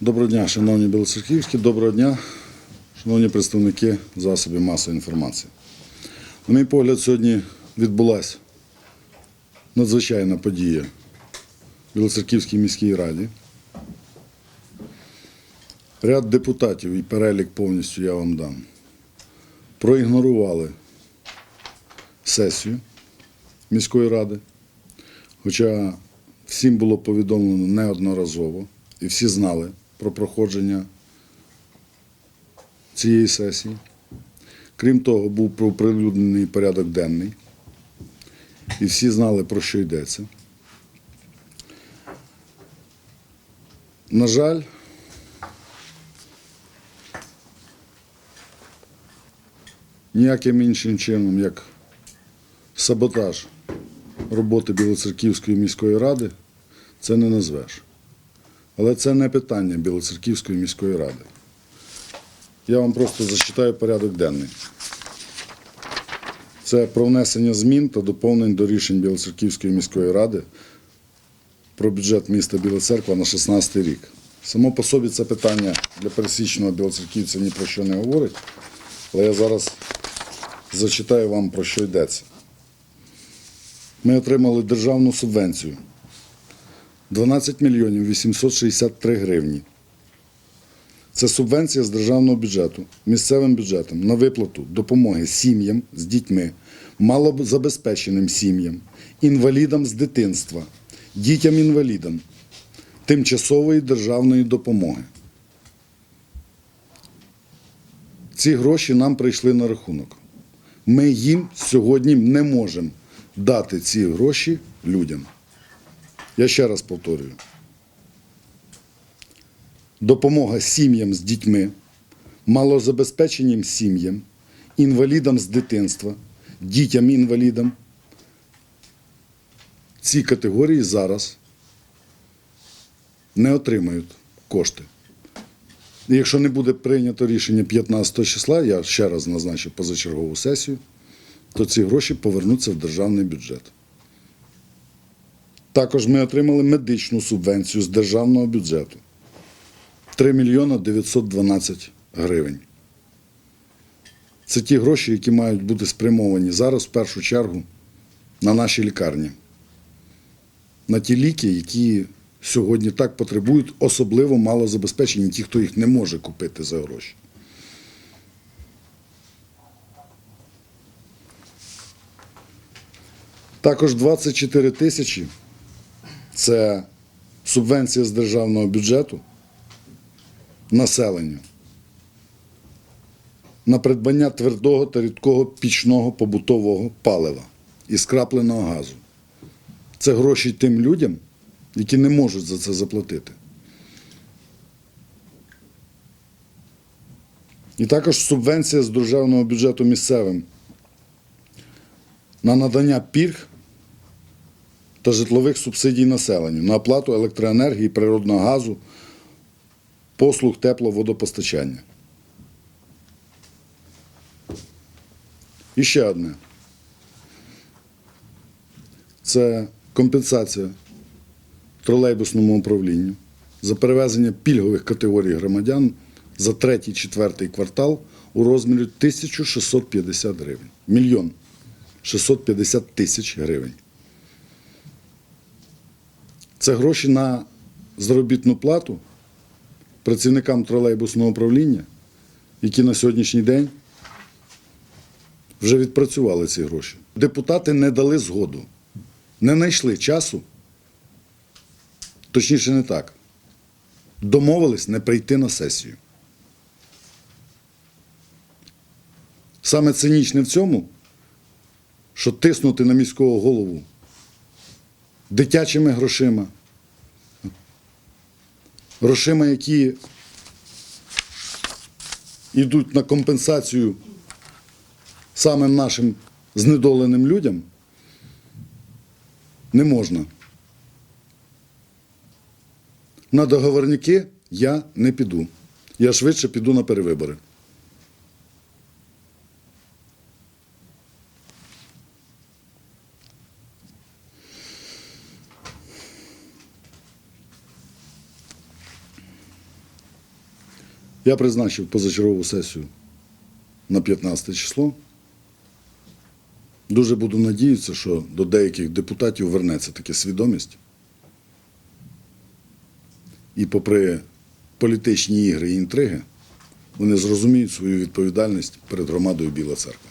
Доброго дня, шановні білоцерківські, доброго дня, шановні представники засобів масової інформації. На мій погляд, сьогодні відбулася надзвичайна подія в Білоцерківській міській раді. Ряд депутатів і перелік повністю я вам дам. Проігнорували сесію міської ради, хоча всім було повідомлено неодноразово, і всі знали про проходження цієї сесії. Крім того, був оприлюднений порядок денний, і всі знали, про що йдеться. На жаль, ніяким іншим чином, як саботаж роботи Білоцерківської міської ради, це не назвеш. Але це не питання Білоцерківської міської ради. Я вам просто зачитаю порядок денний. Це про внесення змін та доповнень до рішень Білоцерківської міської ради про бюджет міста Біла Церква на 16 рік. Само по собі це питання для пересічного білоцерківця ні про що не говорить, але я зараз зачитаю вам про що йдеться. Ми отримали державну субвенцію 12 мільйонів 863 гривні. Це субвенція з державного бюджету місцевим бюджетом на виплату допомоги сім'ям з дітьми, малозабезпеченим сім'ям, інвалідам з дитинства, дітям-інвалідам, тимчасової державної допомоги. Ці гроші нам прийшли на рахунок. Ми їм сьогодні не можемо дати ці гроші людям. Я ще раз повторюю. Допомога сім'ям з дітьми, малозабезпеченим сім'ям, інвалідам з дитинства, дітям-інвалідам. Ці категорії зараз не отримають кошти. І якщо не буде прийнято рішення 15 числа, я ще раз назначу позачергову сесію, то ці гроші повернуться в державний бюджет. Також ми отримали медичну субвенцію з державного бюджету 3 мільйона 912 гривень. Це ті гроші, які мають бути спрямовані зараз в першу чергу на наші лікарні, на ті ліки, які сьогодні так потребують, особливо малозабезпечені, ті, хто їх не може купити за гроші. Також 24 тисячі це субвенція з державного бюджету населенню на придбання твердого та рідкого пічного побутового палива і скрапленого газу. Це гроші тим людям, які не можуть за це заплатити. І також субвенція з державного бюджету місцевим на надання пільг та житлових субсидій населенню на оплату електроенергії, природного газу, послуг тепловодопостачання. І ще одне. Це компенсація тролейбусному управлінню за перевезення пільгових категорій громадян за третій-четвертий квартал у розмірі 1650 гривень. Мільйон 650 тисяч гривень. Це гроші на заробітну плату працівникам тролейбусного управління, які на сьогоднішній день вже відпрацювали ці гроші. Депутати не дали згоду, не знайшли часу, точніше не так. Домовились не прийти на сесію. Саме цинічне в цьому, що тиснути на міського голову дитячими грошима, грошима, які йдуть на компенсацію самим нашим знедоленим людям, не можна. На договорники я не піду. Я швидше піду на перевибори. Я призначив позачергову сесію на 15 число. Дуже буду надіятися, що до деяких депутатів вернеться таке свідомість. І попри політичні ігри і інтриги, вони зрозуміють свою відповідальність перед громадою Біла Церква.